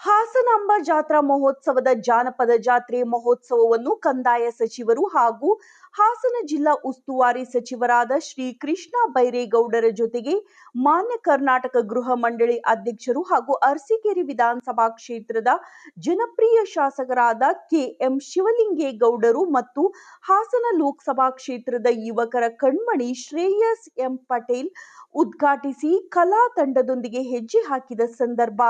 ಹಾಸನಾಂಬ ಜಾತ್ರಾ ಮಹೋತ್ಸವದ ಜಾನಪದ ಜಾತ್ರೆ ಮಹೋತ್ಸವವನ್ನು ಕಂದಾಯ ಸಚಿವರು ಹಾಗೂ ಹಾಸನ ಜಿಲ್ಲಾ ಉಸ್ತುವಾರಿ ಸಚಿವರಾದ ಶ್ರೀ ಕೃಷ್ಣ ಬೈರೇಗೌಡರ ಜೊತೆಗೆ ಮಾನ್ಯ ಕರ್ನಾಟಕ ಗೃಹ ಮಂಡಳಿ ಅಧ್ಯಕ್ಷರು ಹಾಗೂ ಅರಸೀಕೆರೆ ವಿಧಾನಸಭಾ ಕ್ಷೇತ್ರದ ಜನಪ್ರಿಯ ಶಾಸಕರಾದ ಕೆಎಂ ಶಿವಲಿಂಗೇಗೌಡರು ಮತ್ತು ಹಾಸನ ಲೋಕಸಭಾ ಕ್ಷೇತ್ರದ ಯುವಕರ ಕಣ್ಮಣಿ ಶ್ರೇಯಸ್ ಎಂ ಪಟೇಲ್ ಉದ್ಘಾಟಿಸಿ ಕಲಾ ತಂಡದೊಂದಿಗೆ ಹೆಜ್ಜೆ ಹಾಕಿದ ಸಂದರ್ಭ.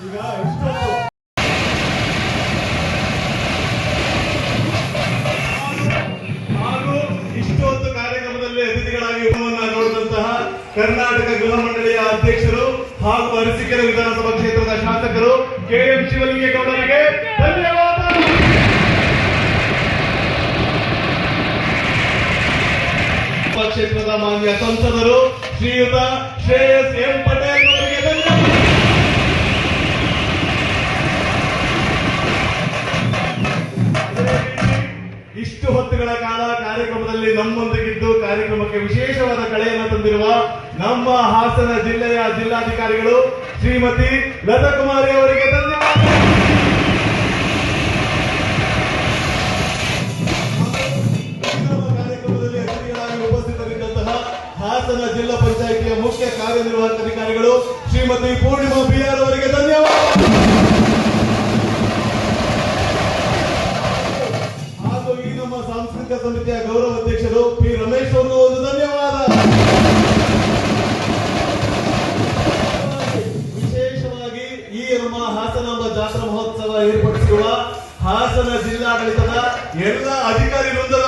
You guys. ಕರ್ನಾಟಕ ಗೃಹ ಮಂಡಳಿಯ ಅಧ್ಯಕ್ಷರು ಹಾಗೂ ಅರಸೀಕೆರೆ ವಿಧಾನಸಭಾ ಕ್ಷೇತ್ರದ ಶಾಸಕರು ಕೆ ಎಂ ಶಿವಲಿಂಗೇಗೌಡರಿಗೆ ಧನ್ಯವಾದ. ಕ್ಷೇತ್ರದ ಮಾನ್ಯ ಸಂಸದರು ಶ್ರೀಯುತ ಶ್ರೇಯಸ್ ಎಂ ಪಟೇಲ್. ಇಷ್ಟು ಹೊತ್ತುಗಳ ಕಾಲ ಕಾರ್ಯಕ್ರಮದಲ್ಲಿ ನಮ್ಮೊಂದಿಗಿದ್ದು ಕಾರ್ಯಕ್ರಮಕ್ಕೆ ವಿಶೇಷವಾದ ಕಳೆಯನ್ನು ತಂದಿರುವ ನಮ್ಮ ಹಾಸನ ಜಿಲ್ಲೆಯ ಜಿಲ್ಲಾಧಿಕಾರಿಗಳು ಶ್ರೀಮತಿ ಲತಾ ಕುಮಾರಿ ಅವರಿಗೆ ಧನ್ಯವಾದ ಕಾರ್ಯಕ್ರಮದಲ್ಲಿ ಹಾಸನ ಜಿಲ್ಲಾ ಪಂಚಾಯಿತಿಯ ಮುಖ್ಯ ಕಾರ್ಯನಿರ್ವಾಹಕ ಅಧಿಕಾರಿಗಳು ಶ್ರೀಮತಿ ಪೂರ್ಣಿಮಾ ಬಿಆರ್ ಅವರಿಗೆ ಸಮಿತಿಯ ಗೌರವ ಅಧ್ಯಕ್ಷರು ಪಿ ರಮೇಶ್ ಅವರು ಒಂದು ಧನ್ಯವಾದ. ವಿಶೇಷವಾಗಿ ಈ ನಮ್ಮ ಹಾಸನಾಂಬ ಜಾತ್ರಾ ಮಹೋತ್ಸವ ಏರ್ಪಡಿಸಿರುವ ಹಾಸನ ಜಿಲ್ಲಾಡಳಿತದ ಎಲ್ಲ ಅಧಿಕಾರಿ ವೃಂದದವರಿಗೆ ಜೋರಾದ